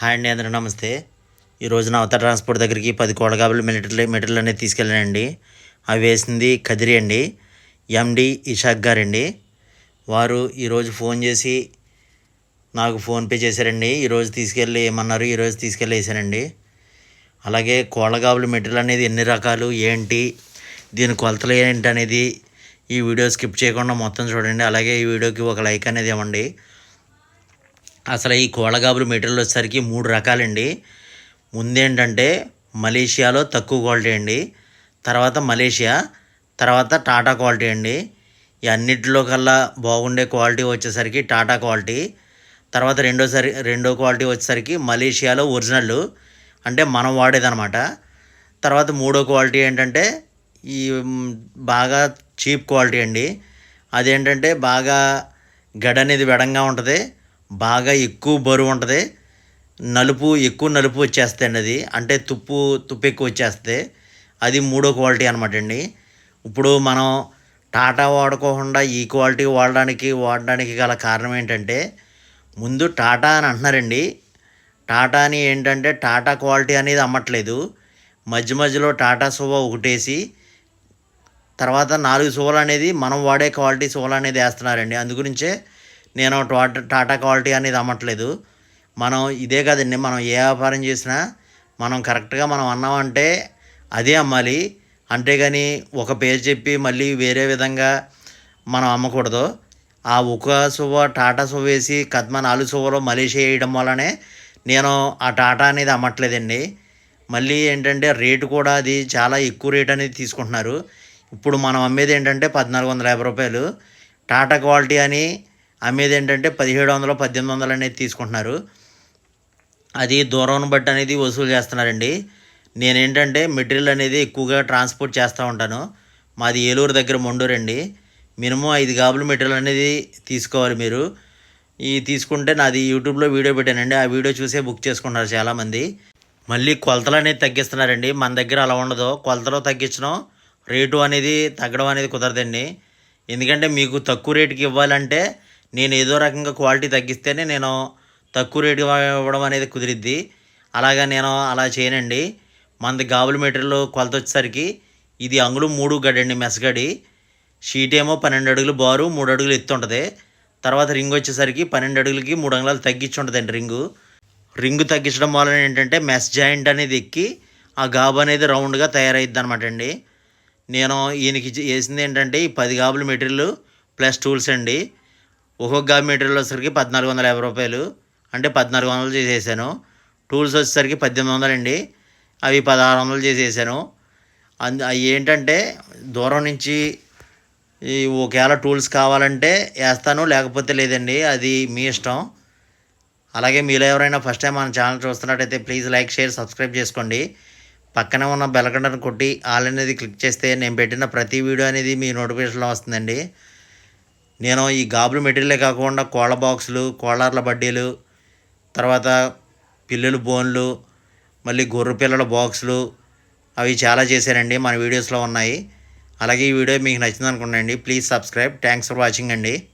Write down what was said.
Hi అండి అందరూ నమస్తే. ఈరోజు నా అవతార ట్రాన్స్పోర్ట్ దగ్గరికి పది కోడగాబులు మెటీరియల్ మెటీరియల్ అనేది తీసుకెళ్ళానండి. అవి వేసింది కదిరి అండి. ఎండి ఇషాక్ గారండి. వారు ఈరోజు ఫోన్ చేసి నాకు ఫోన్పే చేశారండి. ఈరోజు తీసుకెళ్ళి ఏమన్నారు? ఈరోజు తీసుకెళ్ళి వేసానండి. అలాగే కోళ్ళగాబులు మెటీరియల్ అనేది ఎన్ని రకాలు? ఏంటి? దీని కొలతలు ఏంటి అనేది ఈ వీడియో స్కిప్ చేయకుండా మొత్తం చూడండి. అలాగే ఈ వీడియోకి ఒక లైక్ అనేది ఇవ్వండి. అసలు ఈ కోళ్ళగాబులు మెటీరియల్ వచ్చేసరికి మూడు రకాలండి. ముందేంటంటే మలేషియాలో తక్కువ క్వాలిటీ అండి. తర్వాత మలేషియా తర్వాత టాటా క్వాలిటీ అండి. ఈ అన్నిటిలో కల్లా బాగుండే క్వాలిటీ వచ్చేసరికి టాటా క్వాలిటీ. తర్వాత రెండోసారి రెండో క్వాలిటీ వచ్చేసరికి మలేషియాలో ఒరిజినల్ అంటే మనం వాడేదనమాట తర్వాత మూడో క్వాలిటీ ఏంటంటే ఈ బాగా చీప్ క్వాలిటీ అండి. అదేంటంటే బాగా గడ అనేది వెడంగా ఉంటుంది. బాగా ఎక్కువ బరువు ఉంటుంది. నలుపు ఎక్కువ నలుపు వచ్చేస్తాయండి అది అంటే తుప్పు తుప్పు ఎక్కువ వచ్చేస్తే అది మూడో క్వాలిటీ అనమాట అండి. ఇప్పుడు మనం టాటా వాడుకోకుండా ఈ క్వాలిటీ వాడడానికి వాడడానికి గల కారణం ఏంటంటే ముందు టాటా అని అంటున్నారండి. టాటా అని ఏంటంటే టాటా క్వాలిటీ అనేది అమ్మట్లేదు. మధ్య మధ్యలో టాటా సువ ఒకటేసి తర్వాత నాలుగు సువలు అనేది మనం వాడే క్వాలిటీ సువలు అనేది వేస్తున్నారండి. అందుగురించే నేను టాటా టాటా క్వాలిటీ అనేది అమ్మట్లేదు. మనం ఇదే కదండి మనం ఏ వ్యాపారం చేసినా మనం కరెక్ట్గా మనం అన్నామంటే అదే అమ్మాలి. అంతేగాని ఒక పేరు చెప్పి మళ్ళీ వేరే విధంగా మనం అమ్మకూడదు. ఆ ఒక సువ్వ టాటా సువ్వ వేసి కద్మ నాలుగు సువ్వలో మలేషియా వేయడం వల్లనే నేను ఆ టాటా అనేది అమ్మట్లేదండి. మళ్ళీ ఏంటంటే రేటు కూడా అది చాలా ఎక్కువ రేట్ అనేది తీసుకుంటున్నారు. ఇప్పుడు మనం అమ్మేది ఏంటంటే పద్నాలుగు వందల యాభై రూపాయలు. టాటా క్వాలిటీ అని అమ్మేది ఏంటంటే పదిహేడు వందలు పద్దెనిమిది వందలు అనేది తీసుకుంటున్నారు. అది దూరం బట్టి అనేది వసూలు చేస్తున్నారండి. నేనేంటంటే మెటీరియల్ అనేది ఎక్కువగా ట్రాన్స్పోర్ట్ చేస్తూ ఉంటాను. మాది ఏలూరు దగ్గర మొండూరు అండి. మినిమం ఐదు గాబులు మెటీరియల్ అనేది తీసుకోవాలి మీరు. ఈ తీసుకుంటే నాది యూట్యూబ్లో వీడియో పెట్టానండి. ఆ వీడియో చూసే బుక్ చేసుకుంటున్నారు చాలామంది. మళ్ళీ కొలతలు అనేది తగ్గిస్తున్నారండి. మన దగ్గర అలా ఉండదు. కొలతలు తగ్గించడం రేటు అనేది తగ్గడం అనేది కుదరదండి. ఎందుకంటే మీకు తక్కువ రేటుకి ఇవ్వాలంటే నేను ఏదో రకంగా క్వాలిటీ తగ్గిస్తేనే నేను తక్కువ రేటు ఇవ్వడం అనేది కుదిరిద్ది. అలాగా నేను అలా చేయనండి. మనది గాబుల మెటీరియల్ కొలత వచ్చేసరికి ఇది అంగుళం మూడు గడండి మెసగడి. షీట్ ఏమో పన్నెండు అడుగులు బారు మూడు అడుగులు ఎత్తు ఉంటుంది. తర్వాత రింగ్ వచ్చేసరికి పన్నెండు అడుగులకి మూడు అంగుళాలు తగ్గించి ఉంటుందండి రింగు. రింగు తగ్గించడం వలన ఏంటంటే మెస్ జాయింట్ అనేది ఎక్కి ఆ గాబు అనేది రౌండ్గా తయారైద్ది అనమాట అండి. నేను ఈయనకి చేసింది వేసింది ఏంటంటే ఈ పది గాబుల మెటీరియల్ ప్లస్ టూల్స్ అండి. ఒక్కొక్క గాబు మెటీరియల్ వచ్చేసరికి పద్నాలుగు వందల యాభై రూపాయలు. అంటే పద్నాలుగు వందలు చేసేసాను. టూల్స్ వచ్చేసరికి పద్దెనిమిది వందలు అండి అవి పదహారు వందలు చేసేసాను. అందు అవి ఏంటంటే దూరం నుంచి ఈ ఒకవేళ టూల్స్ కావాలంటే వేస్తాను లేకపోతే లేదండి. అది మీ ఇష్టం. అలాగే మీలో ఎవరైనా ఫస్ట్ టైం మన ఛానల్ చూస్తున్నట్టయితే ప్లీజ్ లైక్ షేర్ సబ్స్క్రైబ్ చేసుకోండి. పక్కనే ఉన్న బెలకండను కొట్టి ఆల్ అనేది క్లిక్ చేస్తే నేను పెట్టిన ప్రతి వీడియో అనేది మీ నోటిఫికేషన్లో వస్తుందండి. నేను ఈ గాబులు మెటీరియలే కాకుండా కోళ్ళ బాక్సులు కోళ్ళార్ల బడ్డీలు తర్వాత పిల్లలు బోన్లు మళ్ళీ గొర్రె పిల్లల బాక్సులు అవి చాలా చేశానండి. మన వీడియోస్లో ఉన్నాయి. అలాగే ఈ వీడియో మీకు నచ్చింది అనుకుంటండి please subscribe. Thanks for watching అండి.